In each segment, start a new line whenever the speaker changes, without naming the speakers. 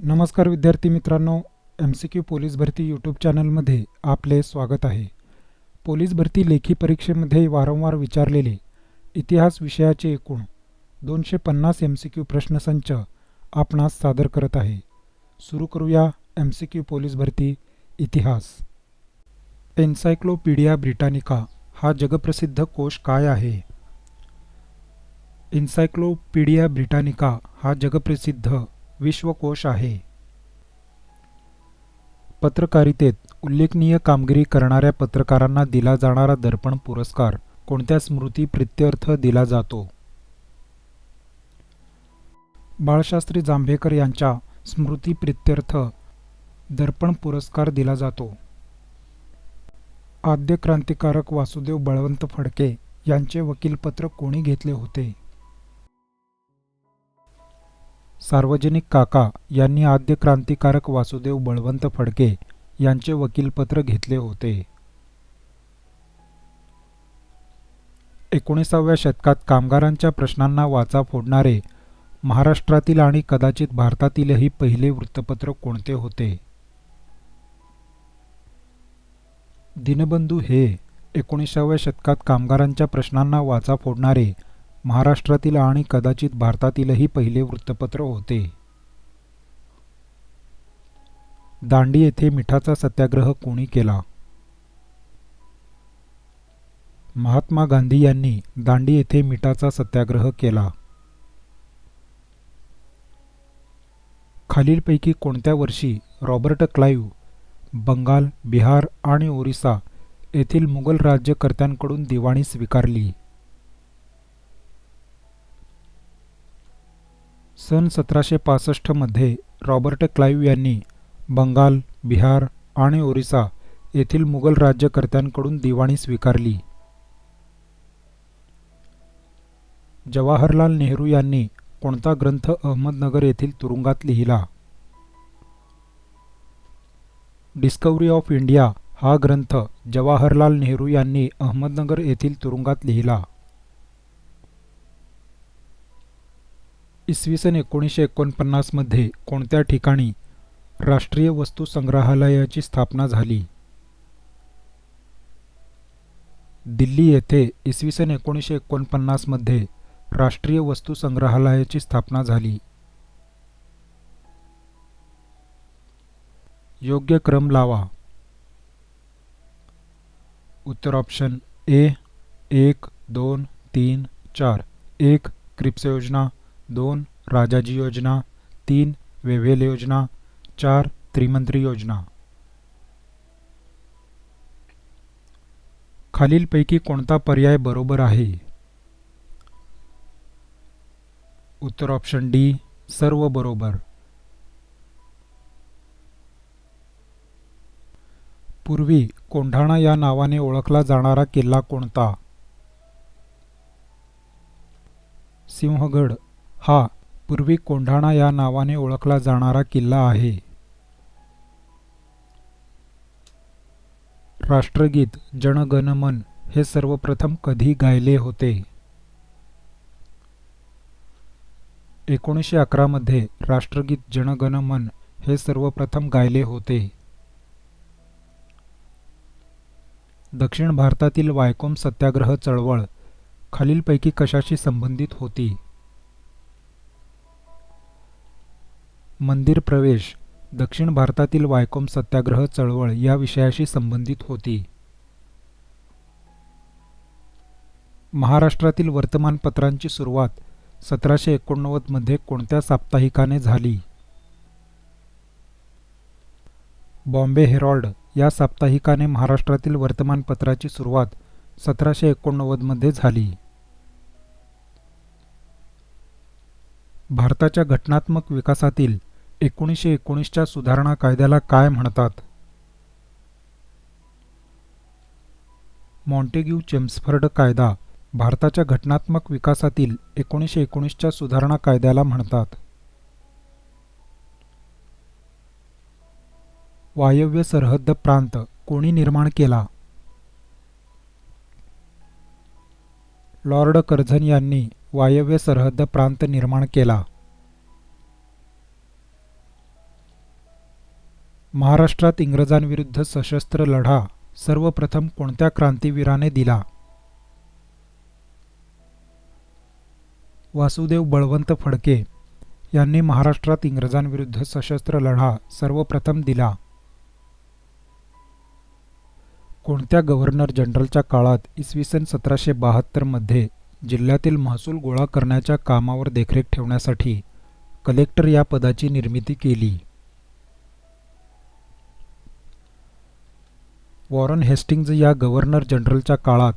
नमस्कार विद्यार्थी मित्रांनो एम सी क्यू पोलीस भरती यूट्यूब चॅनलमध्ये आपले स्वागत आहे. पोलीस भरती लेखी परीक्षेमध्ये वारंवार विचारलेले इतिहास विषयाचे एकूण दोनशे पन्नास एम सी क्यू प्रश्नसंच आपणास सादर करत आहे. सुरू करूया एम सी क्यू पोलीस भरती इतिहास. एन्सायक्लोपीडिया ब्रिटानिका हा जगप्रसिद्ध कोश काय आहे? एन्सायक्लोपीडिया ब्रिटानिका हा जगप्रसिद्ध विश्वकोश आहे. पत्रकारितेत उल्लेखनीय कामगिरी करणाऱ्या पत्रकारांना दिला जाणारा दर्पण पुरस्कार कोणत्या स्मृती प्रित्यर्थ दिला जातो? बाळशास्त्री जांभेकर यांच्या स्मृती प्रित्यर्थ दर्पण पुरस्कार दिला जातो. आद्य क्रांतिकारक वासुदेव बळवंत फडके यांचे वकीलपत्र कोणी घेतले होते? सार्वजनिक काका यांनी आद्य क्रांतिकारक वासुदेव बळवंत फडके यांचे वकीलपत्र घेतले होते. एकोणीसाव्या शतकात कामगारांच्या प्रश्नांना वाचा फोडणारे महाराष्ट्रातील आणि कदाचित भारतातीलही पहिले वृत्तपत्र कोणते होते? दिनबंधू हे एकोणीसाव्या शतकात कामगारांच्या प्रश्नांना वाचा फोडणारे महाराष्ट्रातील आणि कदाचित भारतातीलही पहिले वृत्तपत्र होते. दांडी येथे मिठाचा सत्याग्रह कोणी केला? महात्मा गांधी यांनी दांडी येथे मिठाचा सत्याग्रह केला. खालीलपैकी कोणत्या वर्षी रॉबर्ट क्लाईव्ह बंगाल बिहार आणि ओरिसा येथील मुघल राज्यकर्त्यांकडून दिवाणी स्वीकारली? सन सतराशे पासष्टमध्ये रॉबर्ट क्लाईव्ह यांनी बंगाल बिहार आणि ओरिसा येथील मुघल राज्यकर्त्यांकडून दिवाणी स्वीकारली. जवाहरलाल नेहरू यांनी कोणता ग्रंथ अहमदनगर येथील तुरुंगात लिहिला? डिस्कवरी ऑफ इंडिया हा ग्रंथ जवाहरलाल नेहरू यांनी अहमदनगर येथील तुरुंगात लिहिला. इसवी सन एकोणीसशे एकोणपन्नासमध्ये कोणत्या ठिकाणी राष्ट्रीय वस्तू संग्रहालयाची स्थापना झाली? दिल्ली येथे इसवी सन एकोणीसशे एकोणपन्नासमध्ये राष्ट्रीय वस्तू संग्रहालयाची स्थापना झाली. योग्य क्रम लावा. उत्तर ऑप्शन ए एक दोन तीन चार. एक क्रिप्स योजना दोन राजाजी योजना. तीन वेव्हेल योजना. चार त्रिमंत्री योजना. खालीलपैकी कोणता पर्याय बरोबर आहे? उत्तर ऑप्शन डी सर्व बरोबर. पूर्वी कोंढाणा या नावाने ओळखला जाणारा किल्ला कोणता? सिंहगड. हा पूर्वी कोंढाणा या नावाने ओळखला जाणारा किल्ला आहे. राष्ट्रगीत जनगणमन हे सर्वप्रथम कधी गायले होते? एकोणीसशे अकरामध्ये राष्ट्रगीत जनगणमन हे सर्वप्रथम गायले होते. दक्षिण भारतातील वायकोम सत्याग्रह चळवळ खालीलपैकी कशाशी संबंधित होती? मंदिर प्रवेश दक्षिण भारतातील वायकोम सत्याग्रह चळवळ या विषयाशी संबंधित होती. महाराष्ट्रातील वर्तमानपत्रांची सुरुवात सतराशे एकोणनव्वदमध्ये कोणत्या साप्ताहिकाने झाली? बॉम्बे हेरॉल्ड या साप्ताहिकाने महाराष्ट्रातील वर्तमानपत्राची सुरुवात सतराशे एकोणनव्वदमध्ये झाली. भारताच्या घटनात्मक विकासातील एकोणीसशे एकोणीसच्या सुधारणा कायद्याला काय म्हणतात? मॉन्टेग्यू चेम्सफर्ड कायदा भारताच्या घटनात्मक विकासातील एकोणीसशे एकोणीसच्या सुधारणा कायद्याला म्हणतात. वायव्य सरहद्द प्रांत कोणी निर्माण केला? लॉर्ड कर्झन यांनी वायव्य सरहद्द प्रांत निर्माण केला. महाराष्ट्रात इंग्रजांविरुद्ध सशस्त्र लढा सर्वप्रथम कोणत्या क्रांतीवीराने दिला? वासुदेव बळवंत फडके यांनी महाराष्ट्रात इंग्रजांविरुद्ध सशस्त्र लढा सर्वप्रथम दिला. कोणत्या गव्हर्नर जनरलच्या काळात इसवी सन सतराशे बहात्तरमध्ये जिल्ह्यातील महसूल गोळा करण्याच्या कामावर देखरेख ठेवण्यासाठी कलेक्टर या पदाची निर्मिती केली? वॉरन हेस्टिंग्ज या गव्हर्नर जनरलच्या काळात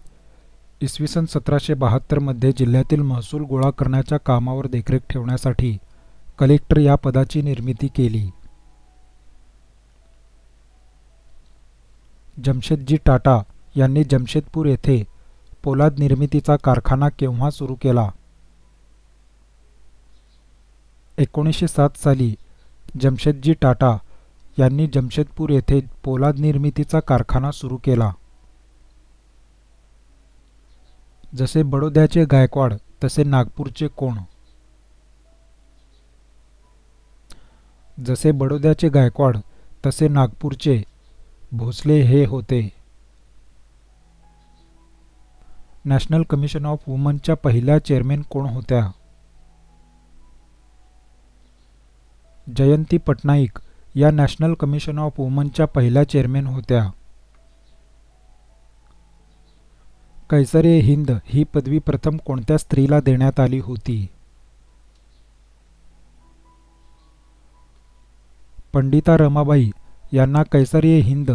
इसवी सन सतराशे बहात्तरमध्ये जिल्ह्यातील महसूल गोळा करण्याच्या कामावर देखरेख ठेवण्यासाठी कलेक्टर या पदाची निर्मिती केली. जमशेदजी टाटा यांनी जमशेदपूर येथे पोलाद निर्मितीचा कारखाना केव्हा सुरू केला? एकोणीसशे सात साली जमशेदजी टाटा यांनी जमशेदपूर येथे पोलाद निर्मितीचा कारखाना सुरू केला. जसे बडोद्याचे गायकवाड तसे नागपूरचे कोण. जसे बडोद्याचे गायकवाड तसे नागपूरचे भोसले हे होते. नॅशनल कमिशन ऑफ वुमनच्या पहिल्या चेअरमॅन कोण होत्या? जयंती पटनाईक या नॅशनल कमिशन ऑफ वुमनच्या पहिल्या चेअरमॅन होत्या. कैसरे हिंद ही पदवी प्रथम कोणत्या स्त्रीला देण्यात आली होती? पंडिता रमाबाई यांना कैसरीय हिंद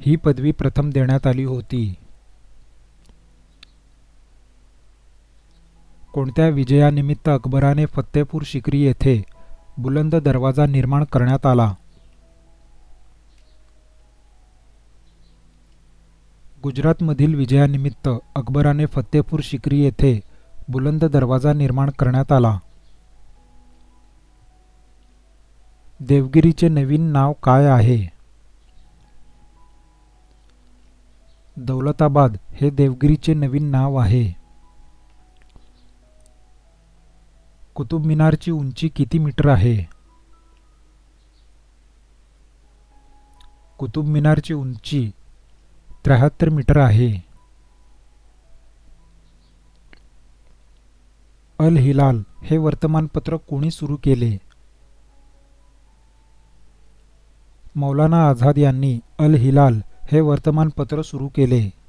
ही पदवी प्रथम देण्यात आली होती. कोणत्या विजयानिमित्त अकबराने फत्तेपूर शिकरी येथे बुलंद दरवाजा निर्माण करण्यात आला. गुजरातमधील विजयानिमित्त अकबराने फतेहपूर शिकरी येथे बुलंद दरवाजा निर्माण करण्यात आला. देवगिरीचे नवीन नाव काय आहे? दौलताबाद हे देवगिरीचे नवीन नाव आहे. कुतुब मिनारची उंची किती मीटर आहे? कुतुब मिनारची उंची त्र्याहत्तर मीटर आहे. अल हिलाल हे वर्तमानपत्र कोणी सुरू केले? मौलाना आझाद यांनी अल हिलाल हे वर्तमानपत्र सुरू केले.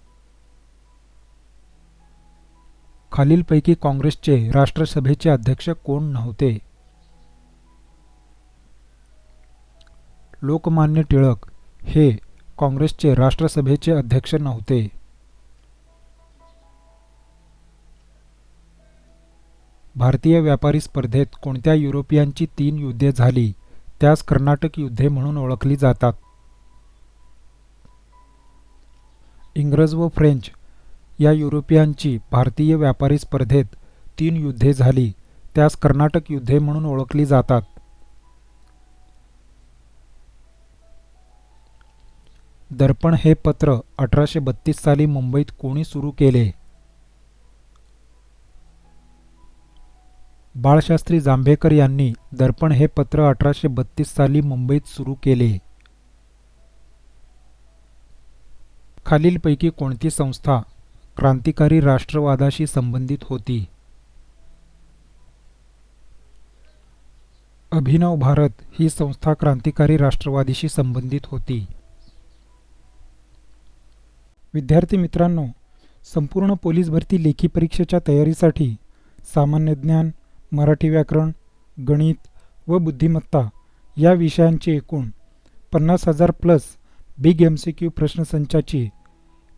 खालीलपैकी काँग्रेसचे राष्ट्रसभेचे अध्यक्ष कोण नव्हते? लोकमान्य टिळक हे काँग्रेसचे राष्ट्रसभेचे अध्यक्ष नव्हते. भारतीय व्यापारी स्पर्धेत कोणत्या युरोपियांची तीन युद्धे झाली? त्यास कर्नाटक युद्धे म्हणून ओळखली जातात. इंग्रज व फ्रेंच या युरोपियांची भारतीय व्यापारी स्पर्धेत तीन युद्धे झाली त्यास कर्नाटक युद्धे म्हणून ओळखली जातात. दर्पण हे पत्र अठराशे बत्तीस साली मुंबईत कोणी सुरू केले? बाळशास्त्री जांभेकर यांनी दर्पण हे पत्र अठराशे बत्तीस साली मुंबईत सुरू केले. खालीलपैकी कोणती संस्था क्रांतिकारी राष्ट्रवादाशी संबंधित होती. अभिनव भारत ही संस्था क्रांतिकारी राष्ट्रवादीशी संबंधित होती. विद्यार्थी मित्रांनो संपूर्ण पोलीस भरती लेखी परीक्षेच्या तयारीसाठी सामान्य ज्ञान मराठी व्याकरण गणित व बुद्धिमत्ता या विषयांचे एकूण पन्नास हजार plus big M C Q प्रश्नसंचाची